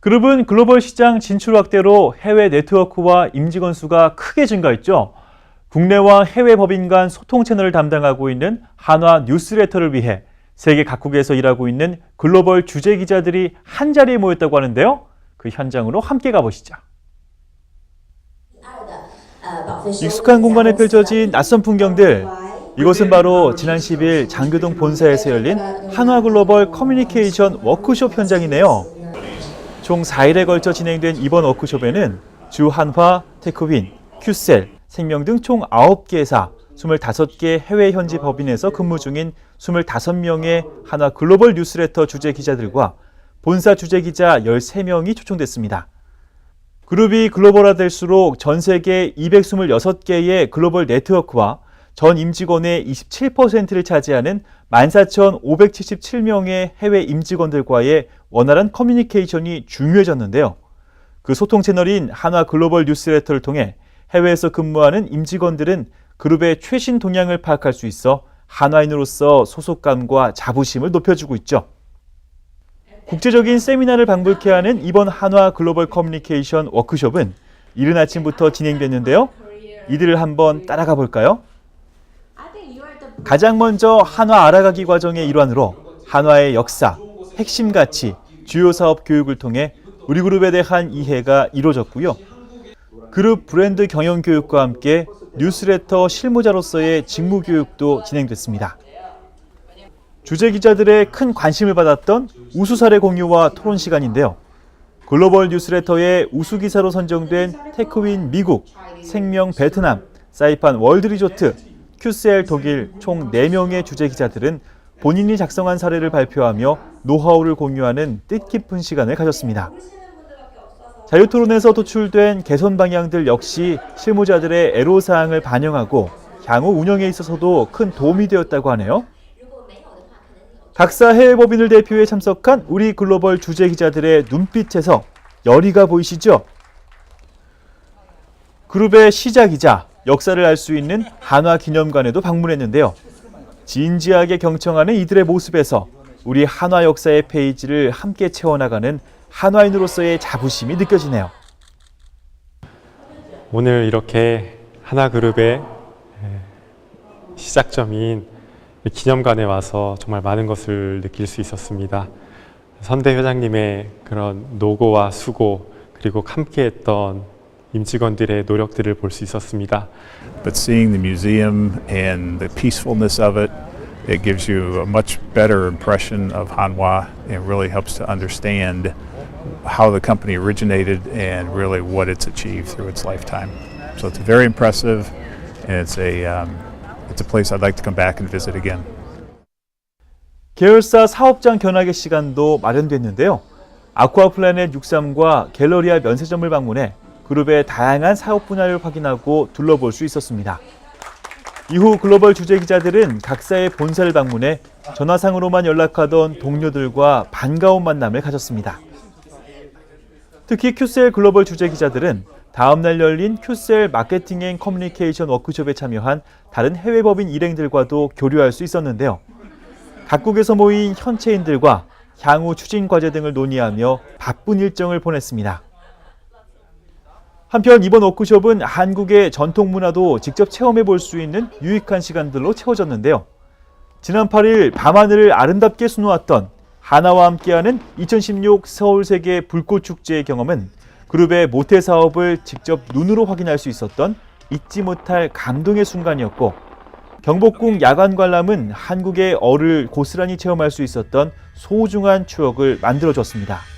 그룹은 글로벌 시장 진출 확대로 해외 네트워크와 임직원 수가 크게 증가했죠. 국내와 해외 법인 간 소통 채널을 담당하고 있는 한화 뉴스레터를 위해 세계 각국에서 일하고 있는 글로벌 주재 기자들이 한 자리에 모였다고 하는데요. 그 현장으로 함께 가보시죠. 익숙한 공간에 펼쳐진 낯선 풍경들. 이곳은 바로 지난 10일 장교동 본사에서 열린 한화 글로벌 커뮤니케이션 워크숍 현장이네요. 총 4일에 걸쳐 진행된 이번 워크숍에는 주 한화, 테크윈, 큐셀, 생명 등 총 9개사 25개 해외 현지 법인에서 근무 중인 25명의 한화 글로벌 뉴스레터 주재 기자들과 본사 주재 기자 13명이 초청됐습니다. 그룹이 글로벌화될수록 전 세계 226개의 글로벌 네트워크와 전 임직원의 27%를 차지하는 14,577명의 해외 임직원들과의 원활한 커뮤니케이션이 중요해졌는데요. 그 소통 채널인 한화 글로벌 뉴스레터를 통해 해외에서 근무하는 임직원들은 그룹의 최신 동향을 파악할 수 있어 한화인으로서 소속감과 자부심을 높여주고 있죠. 국제적인 세미나를 방불케 하는 이번 한화 글로벌 커뮤니케이션 워크숍은 이른 아침부터 진행됐는데요. 이들을 한번 따라가 볼까요? 가장 먼저 한화 알아가기 과정의 일환으로 한화의 역사, 핵심 가치, 주요 사업 교육을 통해 우리 그룹에 대한 이해가 이루어졌고요. 그룹 브랜드 경영 교육과 함께 뉴스레터 실무자로서의 직무 교육도 진행됐습니다. 주재 기자들의 큰 관심을 받았던 우수 사례 공유와 토론 시간인데요. 글로벌 뉴스레터의 우수 기사로 선정된 테크윈 미국, 생명 베트남, 사이판 월드리조트, 큐셀 독일 총 4명의 주재 기자들은 본인이 작성한 사례를 발표하며 노하우를 공유하는 뜻깊은 시간을 가졌습니다. 자유토론에서 도출된 개선 방향들 역시 실무자들의 애로사항을 반영하고 향후 운영에 있어서도 큰 도움이 되었다고 하네요. 각사 해외 법인을 대표해 참석한 우리 글로벌 주재 기자들의 눈빛에서 열의가 보이시죠? 그룹의 시작이자 역사를 알 수 있는 한화 기념관에도 방문했는데요. 진지하게 경청하는 이들의 모습에서 우리 한화 역사의 페이지를 함께 채워나가는 한화인으로서의 자부심이 느껴지네요. 오늘 이렇게 하나그룹의 시작점인 기념관에 와서 정말 많은 것을 느낄 수 있었습니다. 선대 회장님의 그런 노고와 수고 그리고 함께했던 임직원들의 노력들을 볼 수 있었습니다. but seeing the museum and the peacefulness of it, it gives you a much better impression of Hanwha and really helps to understand how the company originated and really what it's achieved through its lifetime. So it's very impressive, and it's a um, it's a place I'd like to come back and visit again. 계열사 사업장 견학의 시간도 마련됐는데요. 아쿠아플라넷 63과 갤러리아 면세점을 방문해 그룹의 다양한 사업 분야를 확인하고 둘러볼 수 있었습니다. 이후 글로벌 주재 기자들은 각사의 본사를 방문해 전화상으로만 연락하던 동료들과 반가운 만남을 가졌습니다. 특히 큐셀 글로벌 주재 기자들은 다음 날 열린 큐셀 마케팅 앤 커뮤니케이션 워크숍에 참여한 다른 해외 법인 일행들과도 교류할 수 있었는데요. 각국에서 모인 현체인들과 향후 추진 과제 등을 논의하며 바쁜 일정을 보냈습니다. 한편 이번 워크숍은 한국의 전통 문화도 직접 체험해 볼 수 있는 유익한 시간들로 채워졌는데요. 지난 8일 밤하늘을 아름답게 수놓았던 하나와 함께하는 2016 서울세계 불꽃축제의 경험은 그룹의 모태 사업을 직접 눈으로 확인할 수 있었던 잊지 못할 감동의 순간이었고 경복궁 야간 관람은 한국의 얼을 고스란히 체험할 수 있었던 소중한 추억을 만들어줬습니다.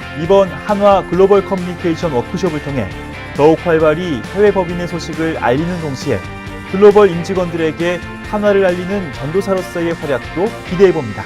이번 한화 글로벌 커뮤니케이션 워크숍을 통해 더욱 활발히 해외 법인의 소식을 알리는 동시에 글로벌 임직원들에게 한화를 알리는 전도사로서의 활약도 기대해 봅니다.